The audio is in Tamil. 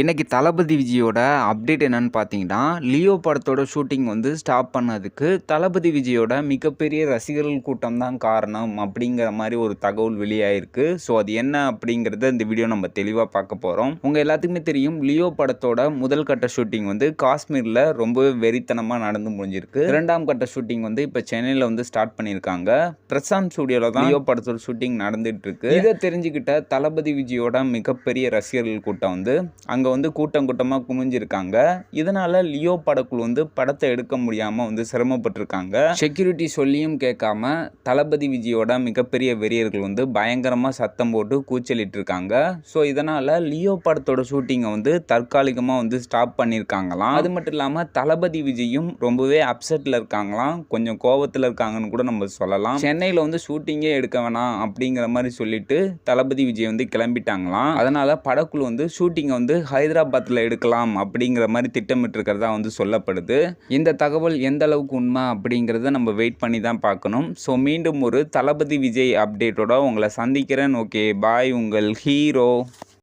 இன்றைக்கி தளபதி விஜயோட அப்டேட் என்னன்னு பார்த்தீங்கன்னா லியோ படத்தோட ஷூட்டிங் வந்து ஸ்டாப் பண்ணதுக்கு தளபதி விஜயோட மிகப்பெரிய ரசிகர்கள் கூட்டம் தான் காரணம் அப்படிங்கிற மாதிரி ஒரு தகவல் வெளியாயிருக்கு. ஸோ அது என்ன அப்படிங்கிறத இந்த வீடியோ நம்ம தெளிவாக பார்க்க போகிறோம் உங்கள் எல்லாத்துக்குமே தெரியும் லியோ படத்தோட முதல் கட்ட ஷூட்டிங் வந்து காஷ்மீரில் ரொம்பவே வெறித்தனமாக நடந்து முடிஞ்சிருக்கு. இரண்டாம் கட்ட ஷூட்டிங் வந்து இப்போ சென்னையில் வந்து ஸ்டார்ட் பண்ணியிருக்காங்க. பிரசாந்த் ஸ்டுடியோவில் தான் லியோ படத்தோட ஷூட்டிங் நடந்துட்டு இருக்கு. இதை தெரிஞ்சுக்கிட்ட தளபதி விஜயோட மிகப்பெரிய ரசிகர்கள் கூட்டம் வந்து அங்கே வந்து கூட்டம் கூட்டமாக குமிஞ்சிருக்காங்க. இதனால லியோ படக்குழு வந்து படத்தை எடுக்க முடியாமல் வந்து சிரமப்பட்டிருக்காங்க. செக்யூரிட்டி சொல்லியும் கேட்காம தளபதி விஜயோட மிகப்பெரிய வெறியர்கள் வந்து பயங்கரமாக சத்தம் போட்டு கூச்சலிட்டு இருக்காங்க ஸோ இதனால் லியோ படத்தோட ஷூட்டிங்கை வந்து தற்காலிகமாக வந்து ஸ்டாப் பண்ணியிருக்காங்களாம் அது மட்டும் இல்லாமல் தளபதி விஜயும் ரொம்பவே அப்செட்டில் இருக்காங்களாம். கொஞ்சம் கோவத்தில் இருக்காங்கன்னு கூட நம்ம சொல்லலாம். சென்னையில் வந்து ஷூட்டிங்கே எடுக்க வேணாம் அப்படிங்கிற மாதிரி சொல்லிட்டு தளபதி விஜய் வந்து கிளம்பிட்டாங்களாம். அதனால் படக்குழு வந்து ஷூட்டிங்கை வந்து ஹைதராபாத்தில் எடுக்கலாம் அப்படிங்கிற மாதிரி திட்டமிட்டிருக்கிறதா வந்து சொல்லப்படுது. இந்த தகவல் எந்த அளவுக்கு உண்மை அப்படிங்கிறத நம்ம வெயிட் பண்ணி தான் பார்க்கணும். ஸோ மீண்டும் ஒரு தளபதி விஜய் அப்டேட்டோட உங்களை சந்திக்கிறேன். ஓகே பாய் உங்கள் ஹீரோ.